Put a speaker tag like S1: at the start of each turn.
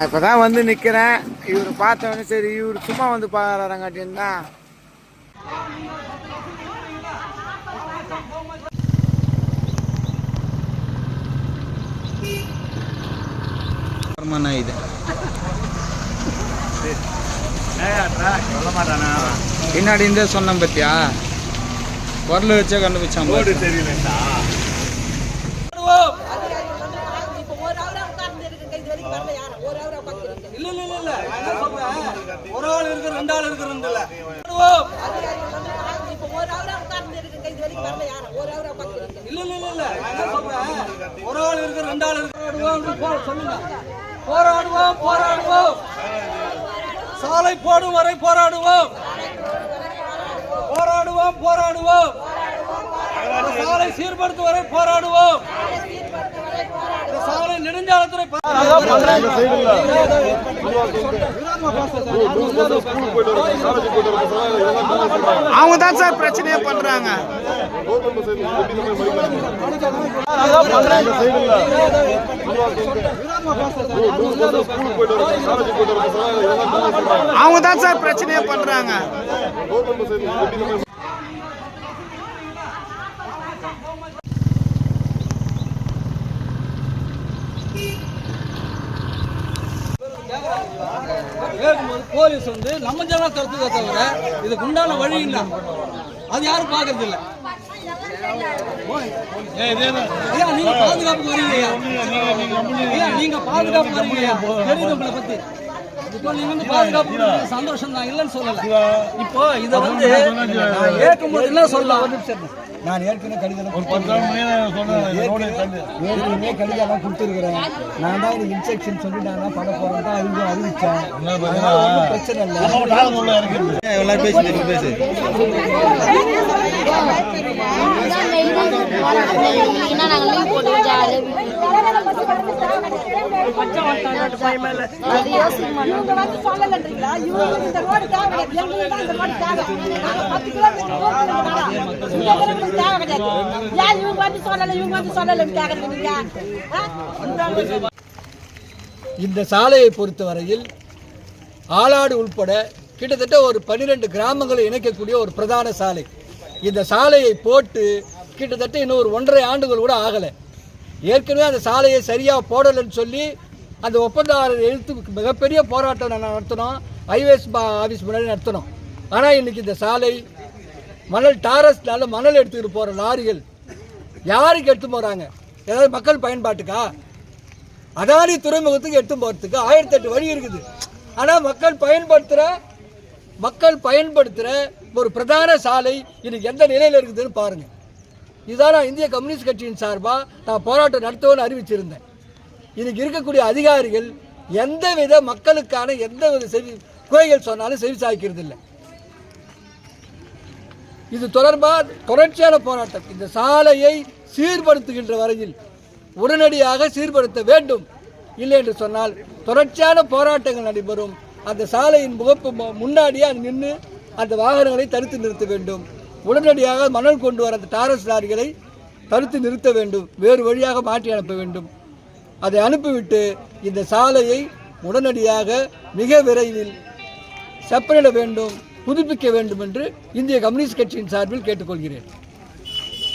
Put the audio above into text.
S1: இப்போ தான் வந்து நிற்கிறேன் இவர் பார்த்தவொடனே சரி இவர் சும்மா வந்து பார்க்குறாங்காட்டின்னு தான்
S2: இது பின்னாடி இருந்தே சொன்னேன் பத்தியா? குரல் வச்சே கண்டுபிடிச்சான் பாரு.
S3: இப்போ ஒரு ஹவரா உட்கார்ந்து இருக்கு இது வரைக்கும் வரல யாரும் ஒரு ஹவரா உட்கார்ந்து இருக்கு
S4: இல்ல இல்ல இல்ல இல்ல. நான் சொல்றேன் ஒரு ஆள் இருக்கு ரெண்டு ஆள்
S3: இருக்கு இருக்கு
S4: இல்ல. இல்ல இல்ல இல்ல நான் சொல்றேன் ஒரு ஆள் இருக்கு ரெண்டு ஆள் இருக்கிறோம் சொல்லுங்க. போராடுவோம் போராடுவோம். சாலை போடும் வரை போராடுவோம். போராடுவோம் போராடுவோம். சாலை சீர்படுத்தும் வரை போராடுவோம். சாலை நெடுஞ்சாலத்துறை
S1: அவங்க தான் சார் பிரச்சனையே பண்ணுறாங்க அவங்க தான் சார் பிரச்சனையே பண்ணுறாங்க
S4: கேட்கும்போது போலீஸ் வந்து நம்ம ஜனம் தடுத்ததை தவிர இதுக்கு உண்டான வழி இல்லை அது யாரும் பார்க்கறது இல்லை. ஐயா நீங்க பாதுகாப்பு வரீங்க ஐயா. நீங்க பாதுகாப்பு வரீங்க தெரியுது உங்களை பத்தி. இப்போ நீங்க வந்து பாதுகாப்பு கொடுக்கறது சந்தோஷம் தான் இல்லைன்னு சொல்லல. இப்போ இதை வந்து நான் கேட்கும்போது என்ன சொல்லலாம்?
S5: நான் ஏற்கனவே கடிதம் ஏற்கனவே கடிதம் கொடுத்துருக்கிறேன். நான் தான் எனக்கு இன்ஸ்ட்ரக்ஷன் சொல்லி நான் தான் பண்ண போறேன் தான் அறிவு அறிவிச்சேன். பிரச்சனை? இல்லை.
S2: பேசி பேசு.
S6: நாங்கள் லீவ் போட்டு அது
S3: இவங்க வந்து சொல்லலன்றீங்களா இவங்க வந்து இந்த ரோடு தேவை கிடையாது எங்களுக்கு தான் இந்த ரோடு தேவை நாங்க பத்து கிலோமீட்டர் இந்த எங்களுக்கு தேவை கிடையாது ஏன் இவங்க வந்து இவங்க வந்து
S5: இந்த சாலையை பொறுத்தவரையில் ஆலாடு உள்பட கிட்டத்தட்ட ஒரு பன்னிரெண்டு கிராமங்களை இணைக்கக்கூடிய ஒரு பிரதான சாலை. இந்த சாலையை போட்டு கிட்டத்தட்ட இன்னும் ஒரு ஒன்றரை ஆண்டுகள் கூட ஆகலை. ஏற்கனவே அந்த சாலையை சரியாக போடலைன்னு சொல்லி அந்த ஒப்பந்ததாரர் எழுத்து மிகப்பெரிய போராட்டம் நான் நடத்தினோம். ஹைவேஸ் ஆஃபீஸ் முன்னாடி நடத்தினோம். ஆனால் இன்னைக்கு இந்த சாலை மணல் டாரஸ்னால மணல் எடுத்துக்கிட்டு போகிற லாரிகள் யாருக்கு எடுத்து போகிறாங்க ஏதாவது மக்கள் பயன்பாட்டுக்கா? அதானி துறைமுகத்துக்கு எடுத்து போகிறதுக்கு ஆயிரத்தி எட்டு வழி இருக்குது. ஆனால் மக்கள் பயன்படுத்துகிற மக்கள் பயன்படுத்துகிற ஒரு பிரதான சாலை இன்னைக்கு எந்த நிலையில் இருக்குதுன்னு பாருங்கள் இதான் நான் இந்திய கம்யூனிஸ்ட் கட்சியின் சார்பாக நான் போராட்டம் நடத்துவேன்னு அறிவிச்சிருந்தேன். இன்னைக்கு இருக்கக்கூடிய அதிகாரிகள் எந்தவித மக்களுக்கான எந்த வித செவி குறைகள் சொன்னாலும் செவி சாய்க்கிறது இல்லை இது தொடர்பாக தொடர்ச்சியான போராட்டம். இந்த சாலையை சீர்படுத்துகின்ற வரையில் உடனடியாக சீர்படுத்த வேண்டும். இல்லை என்று சொன்னால் தொடர்ச்சியான போராட்டங்கள் நடைபெறும். அந்த சாலையின் முகப்பு மு- அது நின்று அந்த வாகனங்களை தடுத்து நிறுத்த வேண்டும். உடனடியாக மணல் கொண்டு வர அந்த டாரஸ் லாரிகளை தடுத்து நிறுத்த வேண்டும் வேறு வழியாக மாற்றி அனுப்ப வேண்டும். அதை அனுப்பிவிட்டு இந்த சாலையை உடனடியாக மிக விரைவில் செப்பனிட வேண்டும் புதுப்பிக்க வேண்டும் என்று இந்திய கம்யூனிஸ்ட் கட்சியின் சார்பில் கேட்டுக்கொள்கிறேன்.